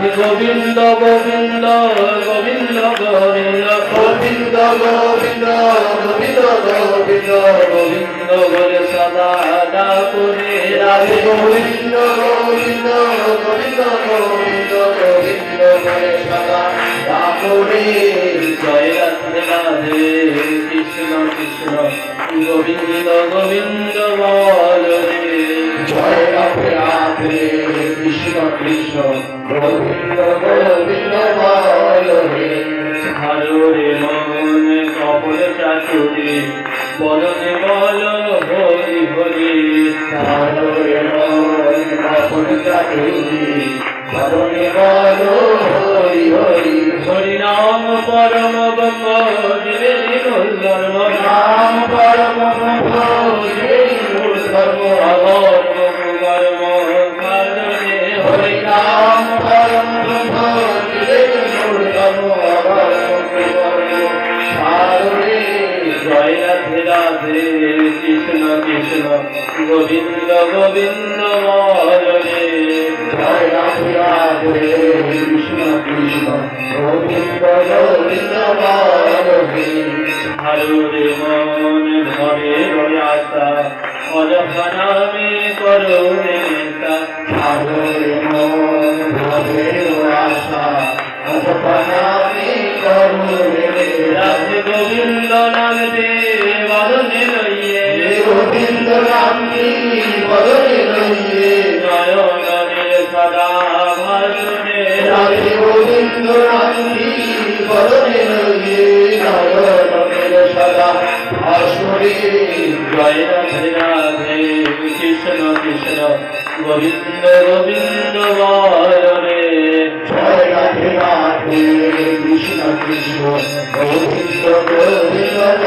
গোবিন্দ গোবিন্দ গোবিন্দ গোবিন্দ গোবিন্দ গোবিন্দ গোবিন্দ গোবিন্দ গোবিন্দ বলে সদা ডাকুরে রাধে গোবিন্দ গোবিন্দ গোবিন্দ গোবিন্দ গোবিন্দ বলে সদা ডাকুরে জয় রাধে রাধে কৃষ্ণ কৃষ্ণ গোবিন্দ গোবিন্দ বলরে জয় রাধে রাধে কৃষ্ণ কৃষ্ণ গোবিন্দ গোবিন্দ বলে হরে মন কপল চাতুরি বলনে বল হরি হরি। সারে মন আপন চাতুরি বরণে বলো হরি হরি। হরি নাম পরম ব্রহ্ম হরে কৃষ্ণ কৃষ্ণ গোবিন্দ গোবিন্দ হরে জয় রাধুরা হরে কৃষ্ণ কৃষ্ণ গোবিন্দ গোবিন্দ হরে হরে মন ধরে আশা অজফনামে রাধে গোবিন্দ নাম গোবিন্দ রামজি বদলে লইয়ে নয়নে সদা ভাষণে রাধে গোবিন্দ রামজি বদলে নয়নের কৃষ্ণ কৃষ্ণ গোবিন্দ গোবিন্দ কৃষ্ণ কৃষ্ণ গোবিন্দ গোবিন্দ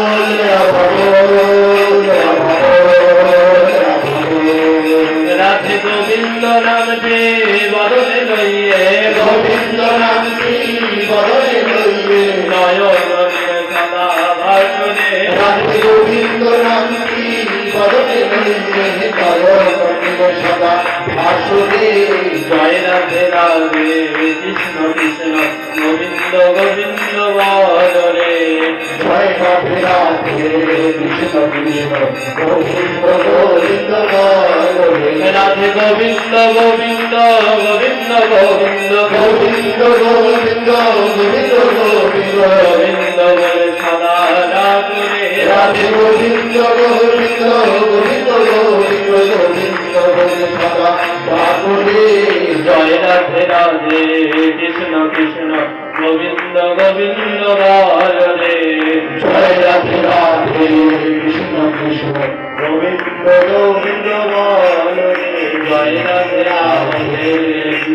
গোবিন্দ নাম পে বদলে লইয়ে গোবিন্দ নাম পে বদলে লইয়ে নয়ন কালা ভাসনে গোবিন্দ নাম পে বদলে লইয়ে নয়ন কর্ণিব সদা আসবে জয় রাধে রাধে কৃষ্ণ কৃষ্ণ গোবিন্দ গোবিন্দ বদলে জয় রাধে রাধে কৃষ্ণ কৃষ্ণ গোবিন্দ গোবিন্দ বলে রাধে গোবিন্দ গোবিন্দ গোবিন্দ গোবিন্দ গোবিন্দ গোবিন্দ গোবিন্দ গোবিন্দ গোবিন্দ বলে সদা রাধে রাধে গোবিন্দ গোবিন্দ গোবিন্দ গোবিন্দ গোবিন্দ বলে সদা ডাকরে জয় রাধে রাধে কৃষ্ণ কৃষ্ণ গোবিন্দ গোবিন্দ বদলে জয় রাধে রাধে কৃষ্ণ কৃষ্ণ গোবিন্দ গোবিন্দ জয় রাধে রাধে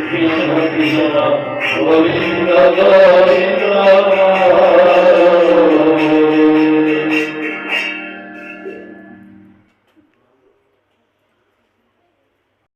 কৃষ্ণ কৃষ্ণ গোবিন্দ গোবিন্দ